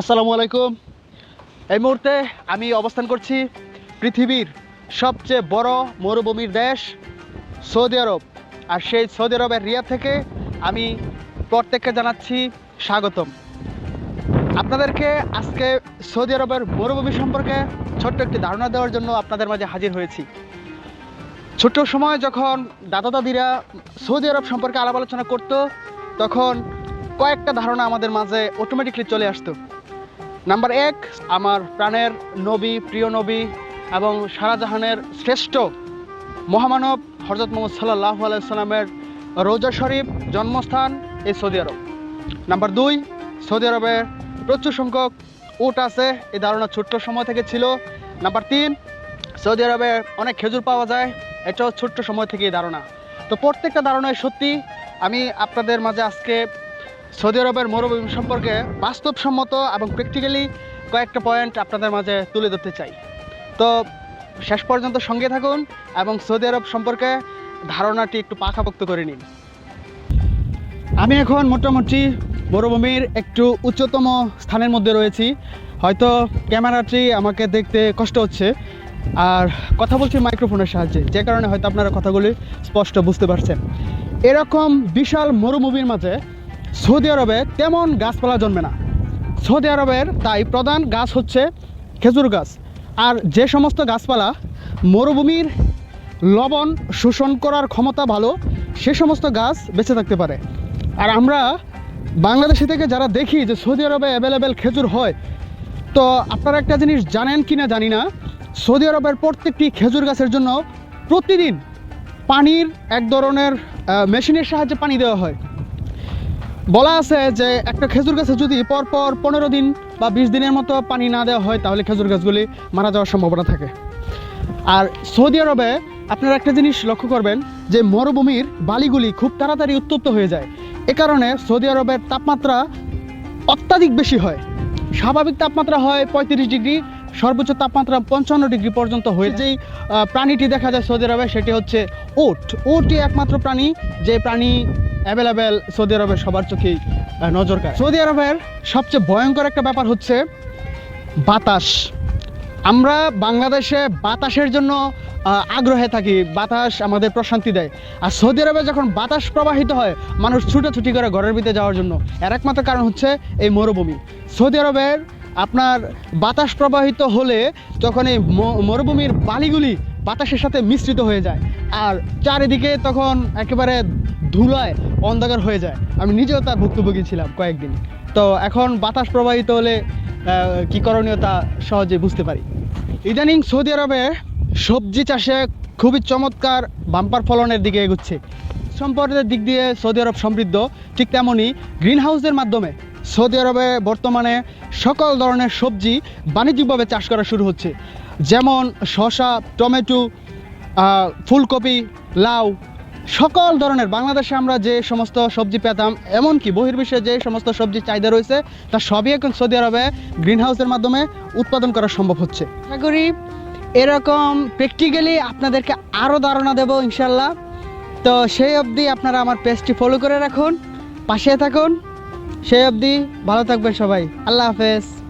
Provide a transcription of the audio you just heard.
আসসালামু আলাইকুম। এই মুহূর্তে আমি অবস্থান করছি পৃথিবীর সবচেয়ে বড় মরুভূমির দেশ সৌদি আরব। আর সেই সৌদি আরবের রিয়া থেকে আমি প্রত্যেককে জানাচ্ছি স্বাগতম। আপনাদেরকে আজকে সৌদি আরবের মরুভূমি সম্পর্কে ছোট্ট একটি ধারণা দেওয়ার জন্য আপনাদের মাঝে হাজির হয়েছি। ছোট্ট সময় যখন দাদা দাদিরা সৌদি আরব সম্পর্কে আলাপ আলোচনা করতো, তখন কয়েকটা ধারণা আমাদের মাঝে অটোমেটিকলি চলে আসতো। নাম্বার এক, আমার প্রাণের নবী, প্রিয় নবী এবং সারাজাহানের শ্রেষ্ঠ মহামানব হজরত মোহাম্মদ সাল্লাহ আলাইসাল্লামের রোজা শরীফ জন্মস্থান এই সৌদি আরব। নাম্বার দুই, সৌদি আরবে প্রচুর সংখ্যক উট আছে, এই ধারণা ছোট্ট সময় থেকে ছিল। নাম্বার তিন, সৌদি আরবে অনেক খেজুর পাওয়া যায়, এটাও ছোট্ট সময় থেকে এই ধারণা। তো প্রত্যেকটা ধারণায় সত্যি। আমি আপনাদের মাঝে আজকে সৌদি আরবের মরুভূমি সম্পর্কে বাস্তবসম্মত এবং প্র্যাকটিক্যালি কয়েকটা পয়েন্ট আপনাদের মাঝে তুলে ধরতে চাই। তো শেষ পর্যন্ত সঙ্গে থাকুন এবং সৌদি আরব সম্পর্কে ধারণাটি একটু পাকাপোক্ত করে নিন। আমি এখন মোটামুটি মরুভূমির একটু উচ্চতম স্থানের মধ্যে রয়েছি। হয়তো ক্যামেরাটি আমাকে দেখতে কষ্ট হচ্ছে। আর কথা বলছি মাইক্রোফোনের সাহায্যে, যে কারণে হয়তো আপনারা কথাগুলি স্পষ্ট বুঝতে পারছেন। এরকম বিশাল মরুভূমির মাঝে সৌদি আরবে তেমন গাছপালা জন্মে না। সৌদি আরবের তাই প্রধান গাছ হচ্ছে খেজুর গাছ। আর যে সমস্ত গাছপালা মরুভূমির লবণ শোষণ করার ক্ষমতা ভালো, সে সমস্ত গাছ বেঁচে থাকতে পারে। আর আমরা বাংলাদেশে থেকে যারা দেখি যে সৌদি আরবে অ্যাভেলেবেল খেজুর হয়, তো আপনারা একটা জিনিস জানেন কি না জানি না, সৌদি আরবের প্রত্যেকটি খেজুর গাছের জন্য প্রতিদিন পানির এক ধরনের মেশিনের সাহায্যে পানি দেওয়া হয়। বলা আছে যে একটা খেজুর গাছে যদি পরপর পনেরো দিন বা বিশ দিনের মতো পানি না দেওয়া হয়, তাহলে খেজুর গাছগুলি মারা যাওয়ার সম্ভাবনা থাকে। আর সৌদি আরবে আপনারা একটা জিনিস লক্ষ্য করবেন, যে মরুভূমির বালিগুলি খুব তাড়াতাড়ি উত্তপ্ত হয়ে যায়। এ কারণে সৌদি আরবের তাপমাত্রা অত্যাধিক বেশি হয়। স্বাভাবিক তাপমাত্রা হয় পঁয়ত্রিশ ডিগ্রি, সর্বোচ্চ তাপমাত্রা পঞ্চান্ন ডিগ্রি পর্যন্ত হয়ে যেই প্রাণীটি দেখা যায় সৌদি আরবে, সেটি হচ্ছে ওট। ওটই একমাত্র প্রাণী, যে প্রাণী অ্যাভেলেবেল সৌদি আরবের সবার চোখেই নজর কাড়ে। সৌদি আরবের সবচেয়ে ভয়ঙ্কর একটা ব্যাপার হচ্ছে বাতাস। আমরা বাংলাদেশে বাতাসের জন্য আগ্রহে থাকি, বাতাস আমাদের প্রশান্তি দেয়। আর সৌদি আরবে যখন বাতাস প্রবাহিত হয়, মানুষ ছুটোছুটি করে ঘরের ভিতরে যাওয়ার জন্য। এর একমাত্র কারণ হচ্ছে এই মরুভূমি। সৌদি আরবের আপনার বাতাস প্রবাহিত হলে তখন এই মরুভূমির বালিগুলি বাতাসের সাথে মিশ্রিত হয়ে যায়। আর চারিদিকে তখন একেবারে ধুলায় অন্ধকার হয়ে যায়। আমি নিজেও তার ভুক্তভোগী ছিলাম কয়েকদিন। তো এখন বাতাস প্রবাহিত হলে কি করণীয় তা সহজে বুঝতে পারি। ইদানিং সৌদি আরবে সবজি চাষে খুবই চমৎকার বাম্পার ফলনের দিকে এগুচ্ছে। সম্পদের দিক দিয়ে সৌদি আরব সমৃদ্ধ, ঠিক তেমনই গ্রিন হাউসের মাধ্যমে সৌদি আরবে বর্তমানে সকল ধরনের সবজি বাণিজ্যিকভাবে চাষ করা শুরু হচ্ছে। যেমন শসা, টমেটো ফুলকপি, লাউ সকল ধরনের, বাংলাদেশে আমরা যে সমস্ত সবজি পেতাম, এমনকি বহির্বিশ্বে যে সমস্ত সবজির চাহিদা রয়েছে, তা সবই এখন সৌদি আরবে গ্রিন হাউসের মাধ্যমে উৎপাদন করা সম্ভব হচ্ছে। করি এরকম প্র্যাকটিক্যালি আপনাদেরকে আরও ধারণা দেবো ইনশাল্লাহ তো সেই অবধি আপনারা আমার পেজটি ফলো করে রাখুন, পাশে থাকুন। সেই অবধি ভালো থাকবেন সবাই। আল্লাহ হাফেজ।